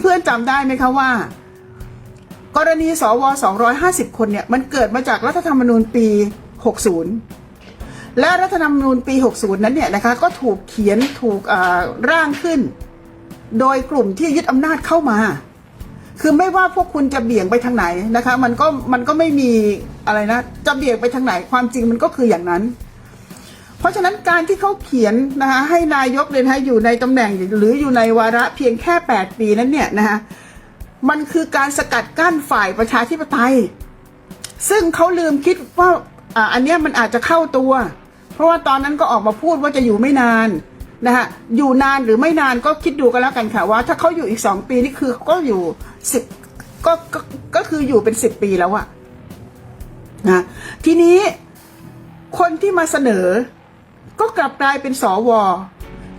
เพื่อนๆจำได้ไหมคะว่า กรณีสว 250 คนเนี่ยมันเกิดมาจากรัฐธรรมนูญปี 60 และรัฐธรรมนูญปี 60 นั้นเนี่ยนะคะก็ถูกเขียนถูกอ่าร่างขึ้น โดยกลุ่มที่ยึดอำนาจเข้ามา คือไม่ว่าพวกคุณจะเบี่ยงไปทางไหนนะคะ มันก็มันก็ไม่มีอะไรนะจะเบี่ยงไปทางไหนความจริงมันก็คืออย่างนั้น ราะฉะนั้นการที่เขาเขียนนะคะให้นายกเลยนะคะอยู่ในตำแหน่งหรืออยู่ในวาระเพียงแค่ 8 ปีนั้นเนี่ยนะคะมันคือการสกัดกั้นฝ่ายประชาธิปไตย ซึ่งเขาลืมคิดว่าอ,อันเนี้ยมันอาจจะเข้าตัว เพราะว่าตอนนั้นก็ออกมาพูดว่าจะอยู่ไม่นานนะคะอยู่นานหรือไม่นานก็คิดดูกันแล้วกันค่ะว่า ถ้าเขาอยู่อีกสองปีนี่คือก็อยู่สิบก็ก็ก็คืออยู่เป็นสิบปีแล้วอะนะทีนี้คนที่มาเสนอ ก็กลับกลายเป็นสว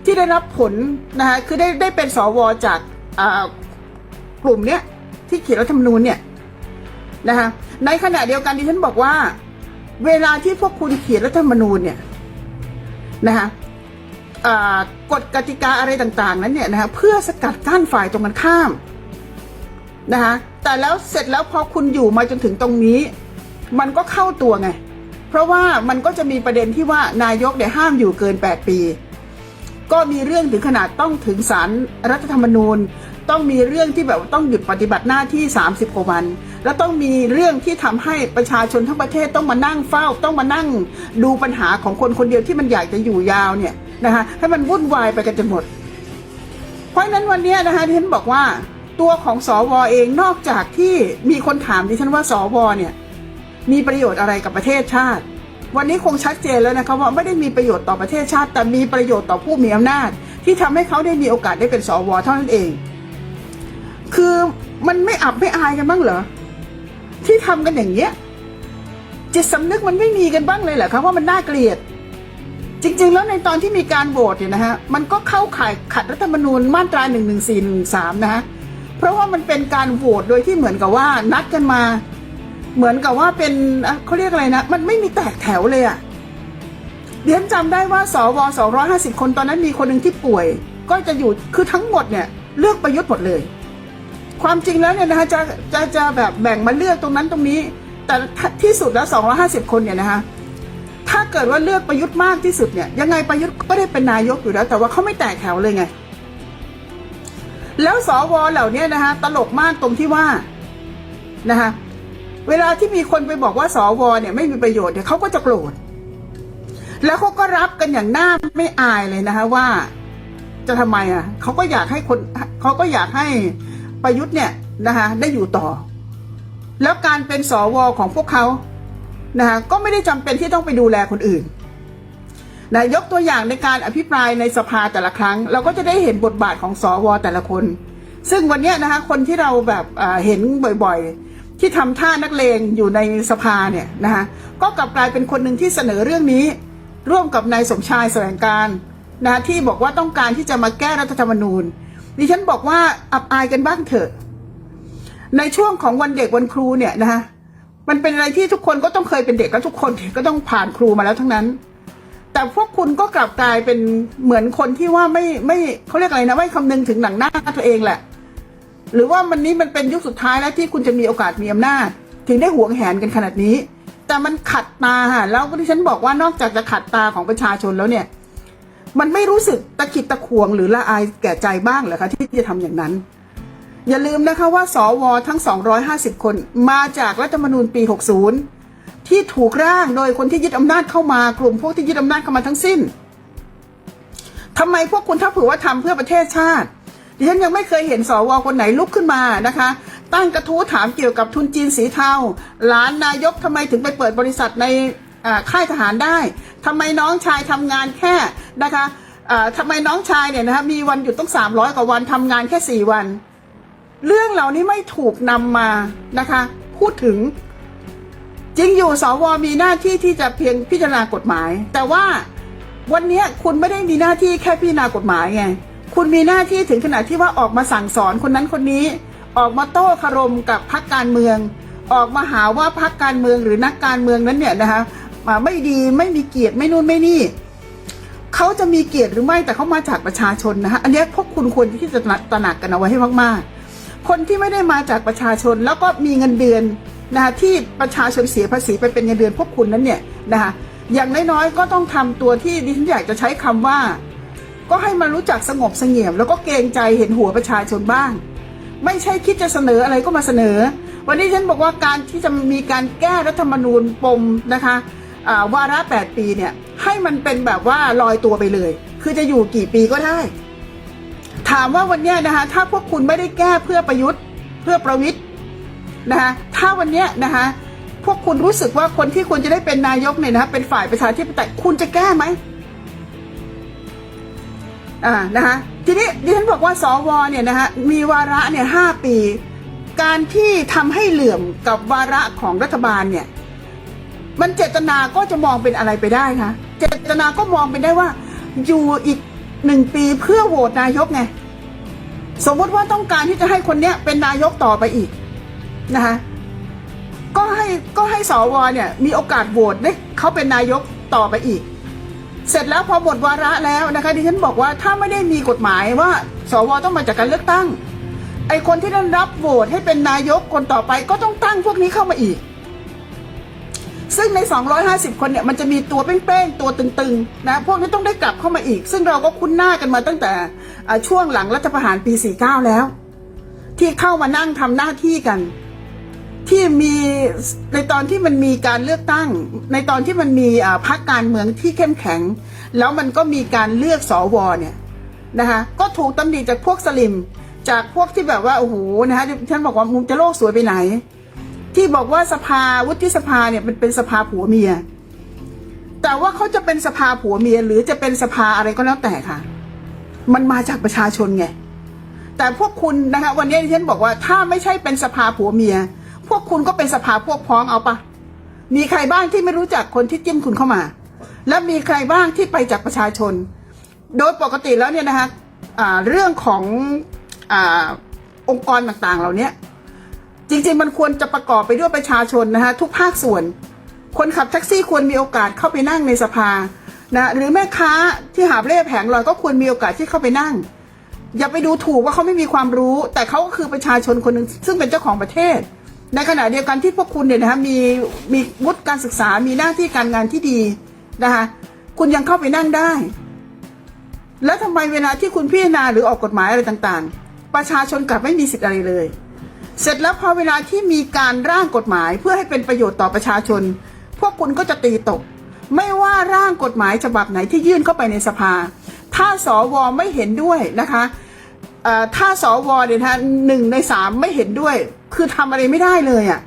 ที่ได้รับผลนะคะคือได้ได้เป็นสวจากกลุ่มเนี้ยที่เขียนรัฐธรรมนูญเนี่ยนะคะในขณะเดียวกันดิฉันบอกว่า เวลาที่พวกคุณเขียนรัฐธรรมนูญเนี่ยนะคะกฎกติกาอะไรต่างๆ นั้นเนี่ยนะคะเพื่อสกัดกั้นฝ่ายตรงกันข้ามนะคะแต่แล้วเสร็จแล้วพอคุณอยู่มาจนถึงตรงนี้ มันก็เข้าตัวไง เพราะว่ามันก็จะมีประเด็นที่ว่านายกเนี่ยห้ามอยู่เกิน 8 ปี ก็มีเรื่องถึงขนาดต้องถึงศาลรัฐธรรมนูญ ต้องมีเรื่องที่แบบต้องหยุดปฏิบัติหน้าที่ 30กว่าวัน แล้วต้องมีเรื่องที่ทำให้ประชาชนทั้งประเทศต้องมานั่งเฝ้า ต้องมานั่งดูปัญหาของคนคนเดียวที่มันอยากจะอยู่ยาวเนี่ยนะคะให้มันวุ่นวายไปกันจนหมด เพราะฉะนั้นวันนี้นะคะที่ฉันบอกว่าตัวของสวเองนอกจากที่มีคนถามดิฉันว่าสวเนี่ย มีประโยชน์อะไรกับประเทศชาติ วันนี้คงชัดเจนแล้วนะคะว่าไม่ได้มีประโยชน์ต่อประเทศชาติ แต่มีประโยชน์ต่อผู้มีอำนาจ ที่ทำให้เขาได้มีโอกาสได้เป็นสวเท่านั้นเอง คือมันไม่อับไม่อายกันบ้างเหรอที่ทำกันอย่างเงี้ยจิตสำนึกมันไม่มีกันบ้างเลยเหรอคะว่ามันน่าเกลียด จริง ๆ แล้วในตอนที่มีการโหวตเนี่ยนะฮะมันก็เข้าข่ายขัดรัฐธรรมนูญมาตรา1 1 4 1 3นะฮะเพราะว่ามันเป็นการโหวตโดยที่เหมือนกับว่านัดกันมา เหมือนกับว่าเป็นเขาเรียกอะไรนะ มันไม่มีแตกแถวเลยอะเดี๋ยวจำได้ว่าสว250คนตอนนั้นมีคนหนึ่งที่ป่วย ก็จะอยู่คือทั้งหมดเนี่ย เลือกประยุทธ์หมดเลย ความจริงแล้วเนี่ยนะคะจะจะจะแบบแบ่งมาเลือกตรงนั้นตรงนี้ แต่ที่สุดแล้ว250คนเนี่ยนะคะถ้าเกิดว่าเลือกประยุทธ์มากที่สุดเนี่ยยังไงประยุทธ์ก็ได้เป็นนายกอยู่แล้ว แต่ว่าเขาไม่แตกแถวเลยไง แล้วสวเหล่านี้นะคะตลกมากตรงที่ว่านะคะ เวลาที่มีคนไปบอกว่าสวเนี่ยไม่มีประโยชน์เนี่ยเขาก็จะโกรธ แล้วเขาก็รับกันอย่างหน้าไม่อายเลยนะคะว่า จะทำไมอะเขาก็อยากให้คนเขาก็อยากให้ประยุทธ์เนี่ยนะคะได้อยู่ต่อ แล้วการเป็นสวของพวกเขานะคะก็ไม่ได้จำเป็นที่ต้องไปดูแลคนอื่นนะยกตัวอย่างในการอภิปรายในสภาแต่ละครั้ง เราก็จะได้เห็นบทบาทของสวแต่ละคน ซึ่งวันนี้นะคะคนที่เราแบบเห็นบ่อยๆ ที่ทำท่านักเลงอยู่ในสภาเนี่ยนะคะก็กลับกลายเป็นคนหนึ่งที่เสนอเรื่องนี้ ร่วมกับนายสมชายแสวงการนะที่บอกว่าต้องการที่จะมาแก้รัฐธรรมนูญดิฉันบอกว่าอับอายกันบ้างเถอะ ในช่วงของวันเด็กวันครูเนี่ยนะคะมันเป็นอะไรที่ทุกคนก็ต้องเคยเป็นเด็กแล้วทุกคนก็ต้องผ่านครูมาแล้วทั้งนั้น แต่พวกคุณก็กลับกลายเป็นเหมือนคนที่ว่าไม่ไม่เขาเรียกอะไรนะไม่คำนึงถึงหนังหน้าตัวเองแหละ หรือว่ามันนี้มันเป็นยุคสุดท้ายแล้วที่คุณจะมีโอกาสมีอำนาจ ถึงได้หวงแหนกันขนาดนี้ แต่มันขัดตาค่ะแล้วก็ที่ฉันบอกว่านอกจากจะขัดตาของประชาชนแล้วเนี่ย มันไม่รู้สึกตะขิดตะขวงหรือละอายแก่ใจบ้างเหรอคะที่จะทำอย่างนั้น อย่าลืมนะคะว่าสวทั้ง 250 คนมาจากรัฐธรรมนูญปี 60 ที่ถูกร่างโดยคนที่ยึดอำนาจเข้ามากลุ่มพวกที่ยึดอำนาจเข้ามาทั้งสิ้นทำไมพวกคุณถ้าเผื่อว่าทำเพื่อประเทศชาติ ดิฉันยังไม่เคยเห็นสวคนไหนลุกขึ้นมานะคะ ตั้งกระทู้ถามเกี่ยวกับทุนจีนสีเทาหลานนายกทำไมถึงไปเปิดบริษัทในค่ายทหารได้ทำไมน้องชายทำงานแค่นะคะอ่าทำไมน้องชายเนี่ยนะคะมีวันหยุดต้อง 300 กว่าวันทำงานแค่ 4 วัน เรื่องเหล่านี้ไม่ถูกนำมานะคะ พูดถึงจริงอยู่สวมีหน้าที่ที่จะเพียงพิจารณากฎหมาย แต่ว่าวันนี้คุณไม่ได้มีหน้าที่แค่พิจารณากฎหมายไง คุณมีหน้าที่ถึงขนาดที่ว่าออกมาสั่งสอนคนนั้นคนนี้ ออกมาโต้คารมกับพรรคการเมือง ออกมาหาว่าพรรคการเมืองหรือนักการเมืองนั้นเนี่ยนะคะอ่าไม่ดีไม่มีเกียรติไม่นู่นไม่นี่เขาจะมีเกียรติหรือไม่แต่เขามาจากประชาชนนะฮะอันนี้พวกคุณควรที่จะตระหนักกันเอาไว้ให้มากๆ คนที่ไม่ได้มาจากประชาชนแล้วก็มีเงินเดือนนะคะที่ประชาชนเสียภาษีไปเป็นเงินเดือนพวกคุณนั้นเนี่ยนะคะอย่างน้อยๆก็ต้องทำตัวที่ดิฉันอยากจะใช้คำว่า ก็ให้มันรู้จักสงบเสงี่ยม แล้วก็เกรงใจเห็นหัวประชาชนบ้าง ไม่ใช่คิดจะเสนออะไรก็มาเสนอ วันนี้ฉันบอกว่าการที่จะมีการแก้รัฐธรรมนูญปมนะคะาวาระ 8 ปีเนี่ยให้มันเป็นแบบว่าลอยตัวไปเลย คือจะอยู่กี่ปีก็ได้ ถามว่าวันนี้นะคะถ้าพวกคุณไม่ได้แก้เพื่อประยุทธ์เพื่อประวิทย์นะคะถ้าวันนี้นะคะพวกคุณรู้สึกว่าคนที่ควรจะได้เป็นนายกเนี่ยนะคะเป็นฝ่ายประชาธิปไตยคุณจะแก้ไหม อ่านะคะทีนี้ดิฉันบอกว่าสวเนี่ยนะคะมีวาระเนี่ยห้าปี การที่ทำให้เหลื่อมกับวาระของรัฐบาลเนี่ยมันเจตนาก็จะมองเป็นอะไรไปได้คะเจตนาก็มองเป็นได้ว่า อยู่อีกหนึ่งปีเพื่อโหวตนายกไงสมมติว่าต้องการที่จะให้คนเนี้ยเป็นนายกต่อไปอีกนะคะก็ให้ก็ให้สวเนี่ยมีโอกาสโหวตได้เขาเป็นนายกต่อไปอีก เสร็จแล้วพอหมดวาระแล้วนะคะดิฉันบอกว่าถ้าไม่ได้มีกฎหมายว่า สวต้องมาจากการเลือกตั้ง ไอคนที่ได้รับโหวตให้เป็นนายกคนต่อไปก็ต้องตั้งพวกนี้เข้ามาอีก ซึ่งใน 250 คนเนี่ยมันจะมีตัวเป้งๆ ตัวตึงๆนะพวกนี้ต้องได้กลับเข้ามาอีก ซึ่งเราก็คุ้นหน้ากันมาตั้งแต่ช่วงหลังรัฐประหารปี 49 แล้ว ที่เข้ามานั่งทำหน้าที่กัน ที่มีในตอนที่มันมีการเลือกตั้ง ในตอนที่มันมีพรรคการเมืองที่เข้มแข็ง แล้วมันก็มีการเลือกสวเนี่ยนะคะก็ถูกตำหนิจากพวกสลิม จากพวกที่แบบว่าโอ้โหนะคะฉันบอกว่ามุมจะโลกสวยไปไหน ที่บอกว่าสภาวุฒิสภาเนี่ยมันเป็นสภาผัวเมีย แต่ว่าเขาจะเป็นสภาผัวเมียหรือจะเป็นสภาอะไรก็แล้วแต่ค่ะ มันมาจากประชาชนไงแต่พวกคุณนะคะวันนี้ที่ฉันบอกว่าถ้าไม่ใช่เป็นสภาผัวเมีย พวกคุณก็เป็นสภาพวกพ้องเอาปะมีใครบ้างที่ไม่รู้จักคนที่จิ้มคุณเข้ามา และมีใครบ้างที่ไปจากประชาชน โดยปกติแล้วเนี่ยนะคะอ่าเรื่องของอองค์กรต่างๆ เหล่านี้จริงๆมันควรจะประกอบไปด้วยประชาชนนะคะทุกภาคส่วน คนขับแท็กซี่ควรมีโอกาสเข้าไปนั่งในสภานะหรือแม่ค้าที่หาเล่แผงลอยก็ควรมีโอกาสที่เข้าไปนั่ง อย่าไปดูถูกว่าเขาไม่มีความรู้ แต่เขาก็คือประชาชนคนหนึ่งซึ่งเป็นเจ้าของประเทศ ในขณะเดียวกันที่พวกคุณเนี่ยนะคะมีมีวุฒิการศึกษา มีหน้าที่การงานที่ดีนะคะคุณยังเข้าไปนั่งได้ แล้วทำไมเวลาที่คุณพิจารณาหรือออกกฎหมายอะไรต่างๆ ประชาชนกลับไม่มีสิทธิ์อะไรเลย เสร็จแล้วพอเวลาที่มีการร่างกฎหมายเพื่อให้เป็นประโยชน์ต่อประชาชน พวกคุณก็จะตีตก ไม่ว่าร่างกฎหมายฉบับไหนที่ยื่นเข้าไปในสภา ถ้าสวไม่เห็นด้วยนะคะ ถ้าสวเนี่ยนะหนึ่งในสามไม่เห็นด้วย คือทำอะไรไม่ได้เลยอะ่ะ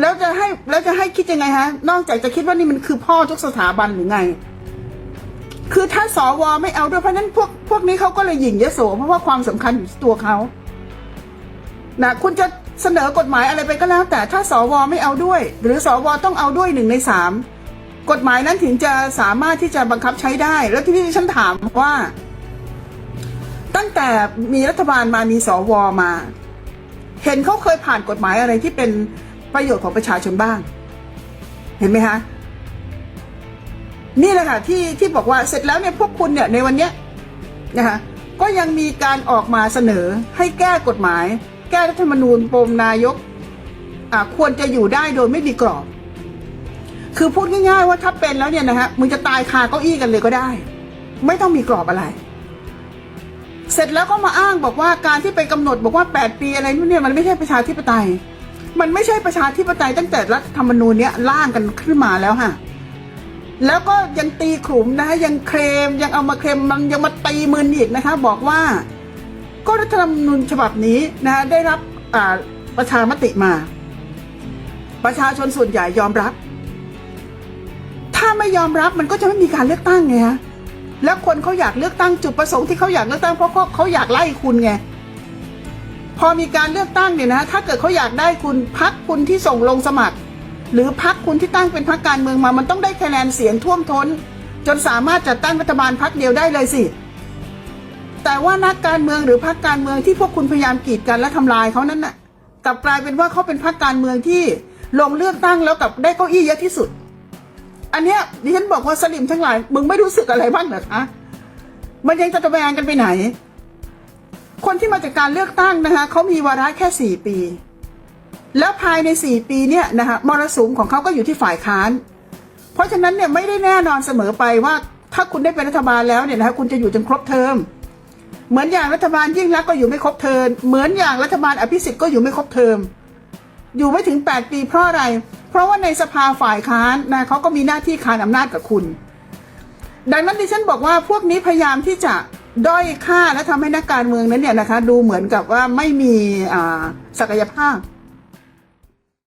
แล้วจะให้แล้วจะให้คิดยังไงฮะ นอกจากจะคิดว่านี่มันคือพ่อทุกสถาบันหรือไง คือถ้าสวไม่เอาด้วยเพราะนั้นพวกพวกนี้เขาก็เลยหยิ่งยโสเพราะว่าความสำคัญอยู่ที่ตัวเขานะคุณจะเสนอกฎหมายอะไรไปก็แล้ว แต่ถ้าสวไม่เอาด้วย หรือสวต้องเอาด้วยหนึ่งในสามกฎหมายนั้นถึงจะสามารถที่จะบังคับใช้ได้ แล้วที่นี่ฉันถามว่า ตั้งแต่มีรัฐบาลมามีสวมา เห็นเขาเคยผ่านกฎหมายอะไรที่เป็นประโยชน์ของประชาชนบ้าง เห็นไหมคะนี่แหละค่ะที่ที่บอกว่าเสร็จแล้วเนี่ยพวกคุณเนี่ยในวันเนี้ยนะคะก็ยังมีการออกมาเสนอให้แก้กฎหมาย แก้รัฐธรรมนูญปมนายกควรจะอยู่ได้โดยไม่มีกรอบ คือพูดง่ายๆว่าถ้าเป็นแล้วเนี่ยนะฮะมึงจะตายคาเก้าอี้กันเลยก็ได้ ไม่ต้องมีกรอบอะไร เสร็จแล้วก็มาอ้างบอกว่าการที่ไปกำหนดบอกว่า 8 ปีอะไรนู่นเนี่ยมันไม่ใช่ประชาธิปไตย มันไม่ใช่ประชาธิปไตยตั้งแต่รัฐธรรมนูญเนี้ยร่างกันขึ้นมาแล้วฮะแล้วก็ยังตีขลุ่มนะคะยังเคลมยังเอามาเคลมมันยังมาตีมืออีกนะคะ บอกว่า ก็รัฐธรรมนูญฉบับนี้นะคะได้รับประชามติมา ประชาชนส่วนใหญ่ยอมรับ ถ้าไม่ยอมรับมันก็จะไม่มีการเลือกตั้งไงฮะ แล้วคนเขาอยากเลือกตั้งจุดประสงค์ที่เขาอยากเลือกตั้งเพราะเขาเขาอยากไล่คุณไงพอมีการเลือกตั้งเนี่ยนะ ถ้าเกิดเขาอยากได้คุณพักคุณที่ส่งลงสมัคร หรือพักคุณที่ตั้งเป็นพักการเมืองมา มันต้องได้คะแนนเสียงท่วมท้น จนสามารถจัดตั้งรัฐบาลพักเดียวได้เลยสิ แต่ว่านักการเมืองหรือพักการเมืองที่พวกคุณพยายามกีดกันและทำลายเขานั้นน่ะกลับกลายเป็นว่าเขาเป็นพักการเมืองที่ลงเลือกตั้งแล้วกับได้เก้าอี้เยอะที่สุด อันเนี้ยดิฉันบอกว่าสลิมทั้งหลาย มึงไม่รู้สึกอะไรบ้างเหรอคะมันยังจะตะแวงกันไปไหน คนที่มาจากการเลือกตั้งนะคะเขามีวาระแค่สี่ปี แล้วภายในสี่ปีเนี่ยนะคะมรสุมของเขาก็อยู่ที่ฝ่ายค้าน เพราะฉะนั้นเนี่ยไม่ได้แน่นอนเสมอไปว่า ถ้าคุณได้เป็นรัฐบาลแล้วเนี่ยนะคะคุณจะอยู่จนครบเทอมเหมือนอย่างรัฐบาลยิ่งรักก็อยู่ไม่ครบเทอมเหมือนอย่างรัฐบาลอภิสิทธิ์ก็อยู่ไม่ครบเทอมอยู่ไม่ถึง 8 ปีเพราะอะไร เพราะว่าในสภาฝ่ายค้านนะเขาก็มีหน้าที่คานอำนาจกับคุณ ดังนั้นดิฉันบอกว่าพวกนี้พยายามที่จะด้อยค่าและทำให้นักการเมืองนั้นเนี่ยนะคะดูเหมือนกับว่าไม่มีศักยภาพ